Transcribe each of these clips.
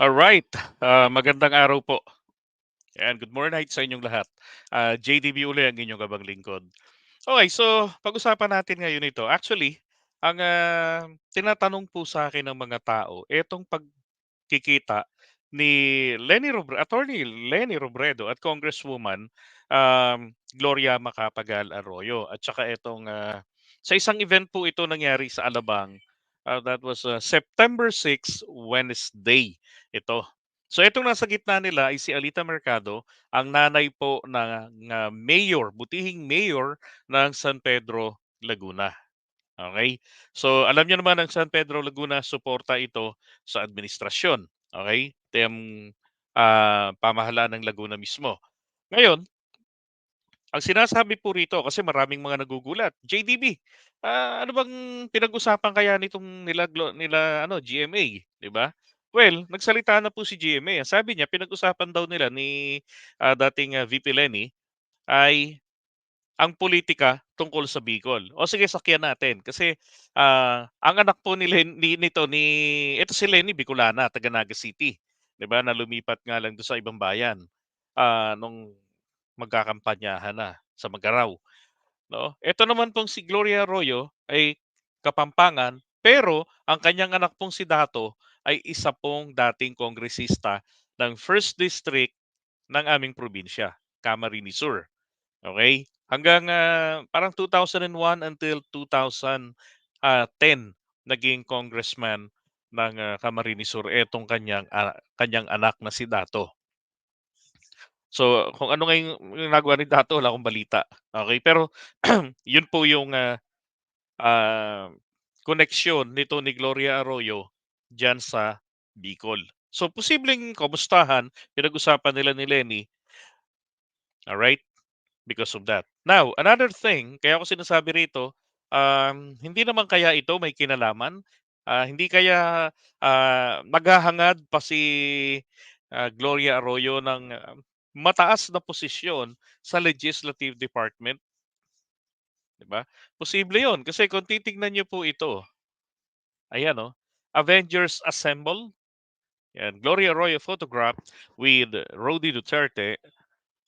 Alright, ah, magandang araw po. Ayan, good morning sa inyong lahat. Ah, JDB uli ang inyong kabang lingkod. Okey, so pag-usapan natin ngayon ito. Actually, ang, ah, tinatanong po sa'kin ng mga tao, etong pagkikita ni Leni Robre Attorney Leni Robredo at Congresswoman, um, Gloria Macapagal-Arroyo at saka itong, ah, sa isang event po ito nangyari sa Alabang, ah, that was, ah, September 6, Wednesday ito. So itong nasa gitna nila ay si Alita Mercado, ang nanay po ng, ah, mayor, butihing mayor ng San Pedro, Laguna, okey? So alam niyo naman ang San Pedro, Laguna suporta ito sa administrasyon, okey? Tiyang, ah, pamahalaan ng Laguna mismo. Ngayon ang sinasabi po rito kasi maraming mga nagugulat, "JDB, ah, ano bang pinag-usapan kaya nitong nila nila ano GMA?" 'Di ba? Well, nagsalita na po si GMA, sabi niya pinag-usapan daw nila ni, ah, dating, ah, VP Leni ay ang pulitika tungkol sa Bicol. O sige sakyan natin kasi, ah, ang anak po ni Len ni nito ni ito si Leni Bicolana, taga Naga City, 'di ba, na lumipat nga lang dun sa ibang bayan, ah, nung magkakampanyahan na sa Magaraw, 'no? Ito naman pong si Gloria Arroyo ay Kapampangan, pero ang kanyang anak pong si Dato ay isa pong dating kongresista ng First District ng aming probinsya, Camarines Sur, okey? Hanggang, ah, parang 2001 until 2000, ah, 10 naging congressman ng, ah, Camarines Sur etong kanyang, ah, kanyang anak na si Dato. So, kung ano nga yung ginagawa ni Dato wala akong balita, okey? Pero yun po yung, ah, ah, koneksyon nito ni Gloria Arroyo diyan sa Bicol. So, posibleng kamustahan pinag-usapan nila ni Leni alright, because of that. Now, another thing, kaya ko sinasabi rito, um, hindi naman kaya ito may kinalaman? Ah, hindi kaya, ah, maghahangad pa si, ah, Gloria Arroyo ng, ah, mataas na posisyon sa legislative department? 'Di ba? Posible yun kasi kung titignan niyo po ito ayan, oh, Avengers Assemble. Yan, Gloria Arroyo photograph with Rody Duterte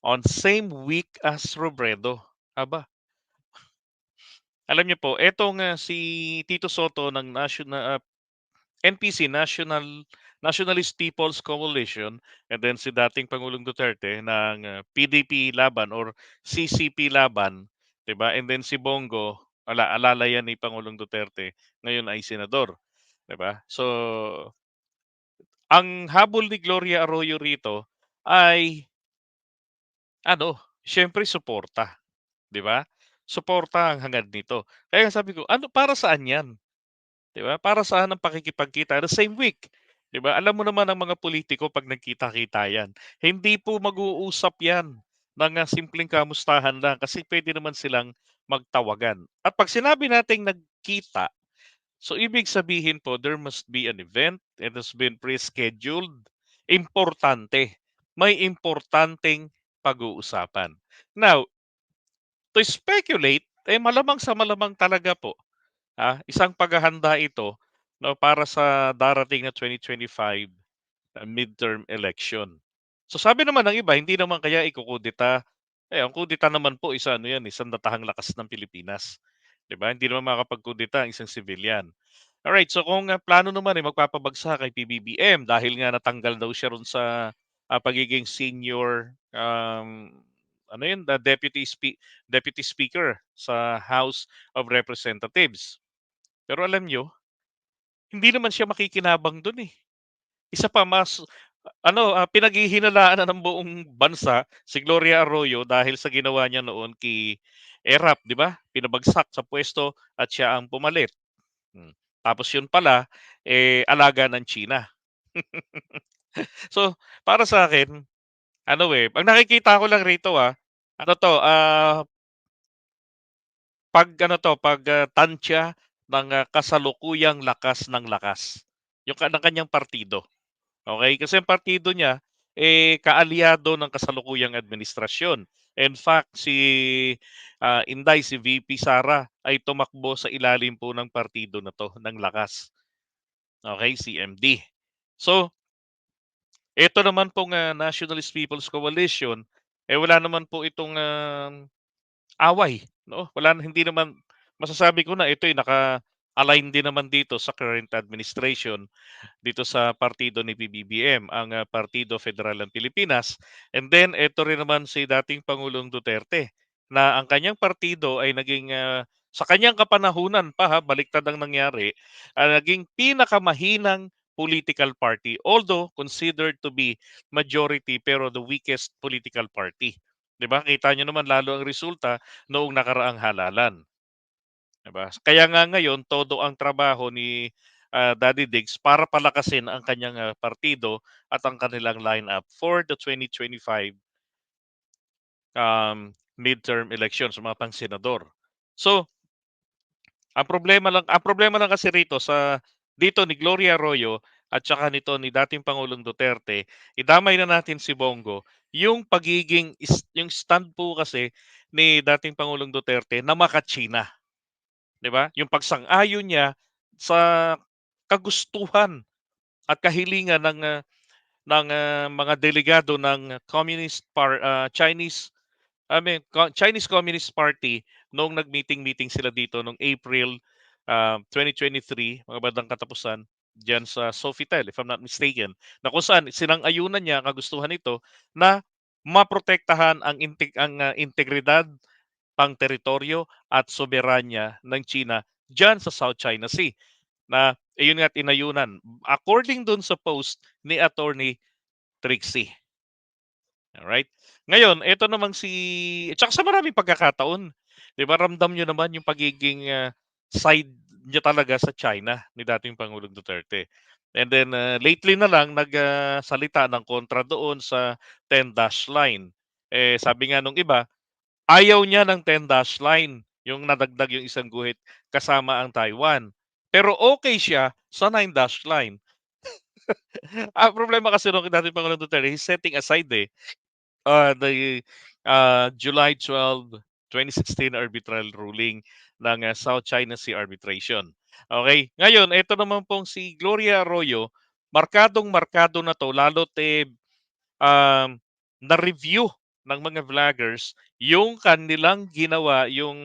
on same week as Robredo. Aba. Alam niyo po etong, ah, si Tito Soto ng national ah, NPC, National Nationalist People's Coalition and then si dating Pangulong Duterte ng, PDP Laban or CCP Laban, 'di ba? And then si Bongo, ala alala yan ni Pangulong Duterte, ngayon ay senador, 'di ba? So ang habol ni Gloria Arroyo rito ay ano, siyempre suporta, 'di ba? Suporta ang hangad nito. Kaya sabi ko, ano para saan 'yan? 'Di ba? Para saan ang pakikipagkita the same week, 'di ba? Alam mo naman ang mga pulitiko 'pag nagkita-kita 'yan, hindi po mag-uusap 'yan ng, ah, simpleng kamustahan lang kasi puwede naman silang magtawagan. At 'pag sinabi nating nagkita, so ibig sabihin po there must be an event, it has been pre-scheduled, importante, may importanteng pag-uusapan. Now to speculate, eh, malamang sa malamang talaga po, ah, isang paghahanda ito 'no, para sa darating na 2025 na midterm election. So sabi naman ng iba, hindi naman kaya ikukudeta, eh, ang kudeta naman po is ano 'yan, eh, sandatahang lakas ng Pilipinas, 'di ba? Hindi naman makakapagkudeta ang isang civilian. Alright, so kung, ah, plano naman, eh, magpapabagsak kay PBBM dahil nga natanggal daw siya ro'n sa, ah, pagiging senior, um, ano 'yun, the deputy spe deputy speaker sa House of Representatives. Pero alam niyo hindi naman siya makikinabang do'n, eh. Isa pa mas ano, ah, pinaghihinalaan na ng buong bansa si Gloria Arroyo dahil sa ginawa niya noon kay ERAP, 'di ba? Pinabagsak sa puwesto at siya ang pumalit. Hmm, tapos 'yun pala, eh, alaga ng China. So, para sa'kin, ano, eh, ang nakikita ko lang rito, ah, ano 'to, ah 'pag ano 'to, 'pag, ah, tantiya ng, kasalukuyang lakas ng lakas, yung ng kanyang partido, okey? Kasi ang partido niya, eh, kaalyado ng kasalukuyang administrasyon. In fact, si, ah, Inday, si VP Sara ay tumakbo sa ilalim po ng partido na 'to, ng Lakas. Okey, CMD. So Ito naman pong, ah, Nationalist People's Coalition, eh, wala naman po itong, um, away 'no, wala hindi naman masasabi ko na ito, eh, naka-align din naman dito sa current administration, dito sa partido ni PBBM, ang, ah, Partido Federal ng Pilipinas. And then ito rin naman si dating Pangulong Duterte, na ang kanyang partido ay naging, ah, sa kanyang kapanahunan pa ha, baliktad ang nangyari, ah, naging pinakamahinang political party. Although considered to be majority pero the weakest political party. 'Di ba, kita niyo naman lalo ang resulta noong nakaraang halalan. 'Di ba? Kaya nga ngayon todo ang trabaho ni, ah, Daddy Diggs para palakasin ang kanyang, ah, partido at ang kanilang lineup for the 2025 um, midterm elections, mga pang-senador. So ang problema lang ang problema lang kasi rito sa dito ni Gloria Arroyo at saka nito ni dating Pangulong Duterte, idamay na natin si Bongo, yung pagiging yung stand po kasi ni dating Pangulong Duterte na maka-China. 'Di ba? Yung pagsang-ayon niya sa kagustuhan at kahilingan ng, ah, ng, ah, mga delegado ng Communist par ah, Chinese I mean, Chinese Communist Party noong nag-meeting-meeting sila dito noong April, ah, 2023, mga bandang katapusan, diyan sa Sofitel if I'm not mistaken, na kung saan sinang-ayunan niya, kagustuhan nito na maprotektahan ang ang, ah, integridad, pang-teritoryo at soberanya ng China diyan sa South China Sea, na iyon nga't inayunan. According dun sa post ni Attorney Trixie. Alright. Ngayon eto namang si at sa maraming pagkakataon, 'di ba ramdam niyo naman yung pagiging, ah, side niya talaga sa China ni dating Pangulong Duterte. And then, ah, lately na lang nag, ah, salita ng kontra doon sa 10 dash line. Eh, sabi nga nung iba, ayaw niya ng 10 dash line, yung nadagdag yung isang guhit kasama ang Taiwan. Pero okey siya sa 9 dash line. Ang problema kasi nung dating Pangulong Duterte, he's setting aside, eh, uh, the, uh, July 12, 2016 arbitral ruling ng, ah, South China Sea Arbitration. Okey, ngayon eto naman pong si Gloria Arroyo, markadong-markado na 'to lalo't, eh, um, na-review ng mga vloggers yung kanilang ginawa yung,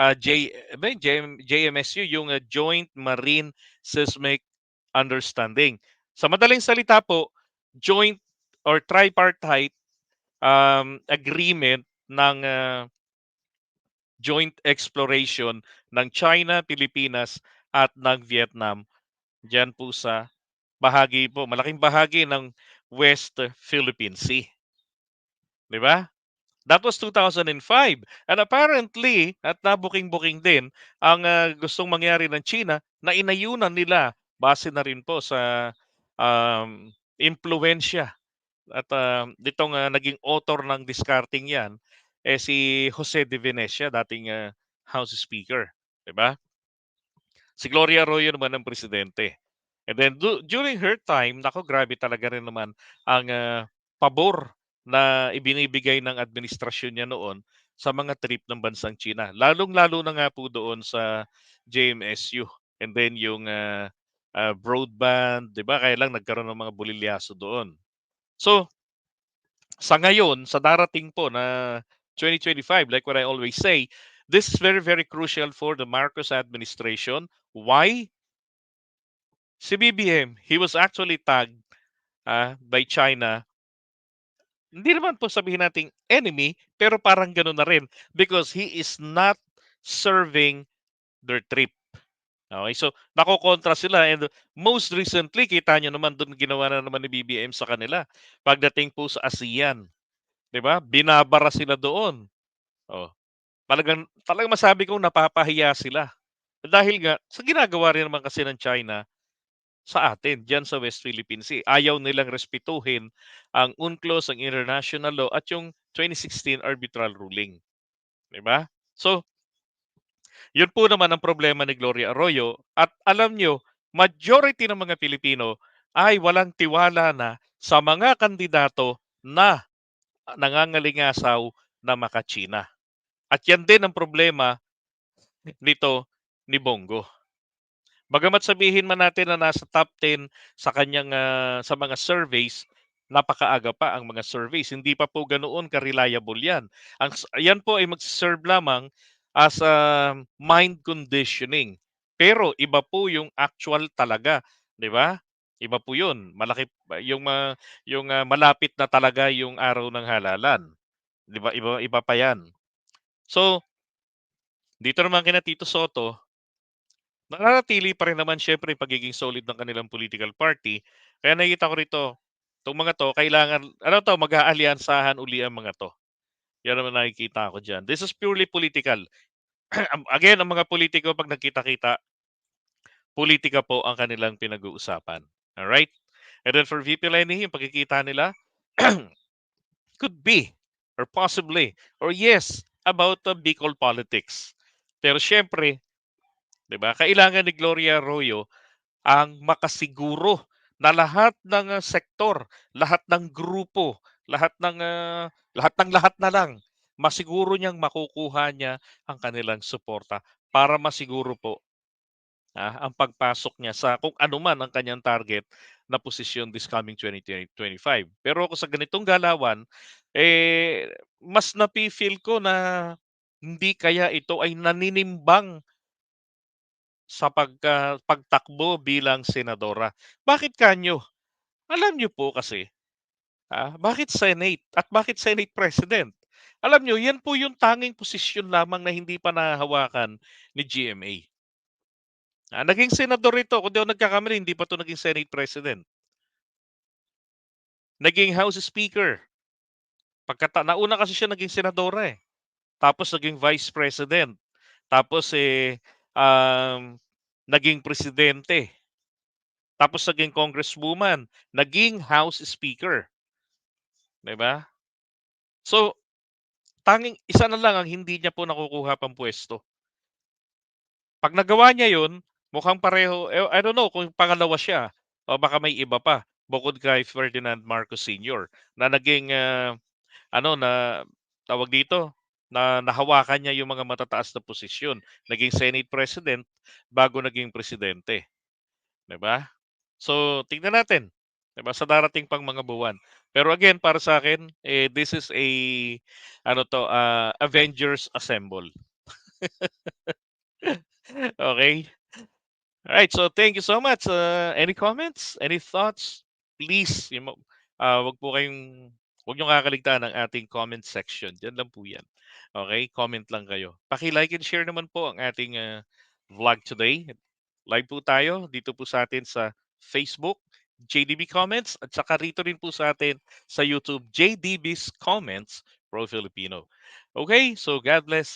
ah, J JM JMSU, yung, ah, Joint Marine Seismic Understanding. Sa madaling salita po, joint or tripartite, um, agreement ng, ah joint exploration ng China, Pilipinas at ng Vietnam, diyan po sa bahagi po, malaking bahagi ng West Philippine Sea. 'Di ba? That was 2005 and apparently at nabuking-buking din ang, ah, gustong mangyari ng China na inayunan nila base na rin po sa, um, impluwensiya at, ah, nitong, ah, naging author ng diskarteng 'yan, eh, si Jose de Venecia dating, ah, House Speaker, 'di ba? Si Gloria Arroyo naman ang presidente. And then du during her time, naku grabe talaga rin naman ang, ah, pabor na ibinibigay ng administrasyon niya noon sa mga trip ng bansang China. Lalong-lalo na nga po doon sa JMSU and then yung, ah, ah, broadband, 'di ba, kaya lang nagkaroon ng mga bulilyaso doon. So sa ngayon, sa darating po na 2025, like what I always say, this is very, very crucial for the Marcos administration. Why? Si BBM, he was actually tagged, ah, by China hindi naman po sabihin nating enemy, pero parang gano'n na rin because he is not serving their trip. Okey, so nakokontra sila and most recently kita niyo naman do'n ginawa na naman ni BBM sa kanila pagdating po sa ASEAN, ba? Binabara sila doon. Oh, talagang talagang masabi kong napapahiya sila. Dahil nga sa ginagawa rin naman kasi ng China sa atin diyan sa West Philippine Sea. Ayaw nilang respetuhin ang UNCLOS, ang international law at yung 2016 arbitral ruling, 'di ba? So yun po naman ang problema ni Gloria Arroyo at alam niyo majority ng mga Pilipino ay walang tiwala na sa mga kandidato na nangangalingasaw na maka-China. At yan din ang problema nito ni Bongo. Bagamat sabihin man natin na nasa top 10 sa kanyang, ah, sa mga surveys, napakaaga pa ang mga surveys. Hindi pa po ganoon ka-reliable 'yan. Ang yan po ay magse-serve lamang as a mind conditioning. Pero iba po yung actual talaga, 'di ba? Iba po 'yun. Malaki yung, ah, yung, ah, malapit na talaga yung araw ng halalan. 'Di ba iba iba pa 'yan. So dito naman kina Tito Soto nananatili pa rin naman siyempre yung pagiging solid ng kanilang political party. Kaya nakikita ko rito, 'tong mga 'to kailangan ano 'to, mag-aalyansahan uli ang mga 'to. Yan naman nakikita ko diyan. This is purely political. Again, ang mga pulitiko 'pag nagkita-kita politika po ang kanilang pinag-uusapan, alright? And then for VP Lenny, yung pagkikita nila could be or possibly or yes, about the Bicol politics. Pero siyempre, 'di ba, kailangan ni Gloria Arroyo ang makasiguro na lahat ng, ah, sektor, lahat ng grupo, lahat ng, ah, lahat ng lahat na lang, masiguro niyang makukuha niya ang kanilang suporta para masiguro po, ah, ang pagpasok niya sa kung ano man ang kanyang target na posisyon this coming 2025. Pero ako sa ganitong galawan, eh, mas nafi-feel ko na hindi kaya ito ay naninimbang sa pagka pagtakbo bilang senadora. Bakit kanyo? Alam niyo po kasi, ah, bakit Senate at bakit Senate President? Alam niyo, yan po yung tanging posisyon lamang na hindi pa nahahawakan ni GMA. Ah, naging senador ito, kung di ako nagkakamali, hindi pa 'to naging Senate President. Naging House Speaker. Pagkata nauna kasi siya naging senadora, eh. Tapos naging Vice President. Tapos, eh, um, naging presidente. Tapos naging congresswoman, naging House Speaker. 'Di ba? So, tanging isa na lang ang hindi niya po nakukuha pang puwesto. 'Pag nagawa niya 'yun, mukhang pareho eh, I don't know kung pangalawa siya o baka may iba pa bukod kay Ferdinand Marcos Sr. na naging, ah, ano na tawag dito, na nahawakan niya yung mga matataas na posisyon. Naging Senate President bago naging presidente, 'di ba? So, tingnan natin, 'di ba, sa darating pang mga buwan. Pero again, para sa akin, eh, this is a ano 'to, ah, Avengers Assemble. Okey. Alright, so thank you so much. Ah, any comments, any thoughts? Please, yung ah, wag po kayong wag niyong kakaligtaan ang ating comment section, diyan lang po 'yan. Okey, comment lang kayo. Paki-like and share naman po ang ating, ah, vlog today. Live po tayo dito po sa atin sa Facebook, JDB Comments at saka rito rin po sa atin sa YouTube, JDB's Comments Pro Filipino. Okey, so God bless.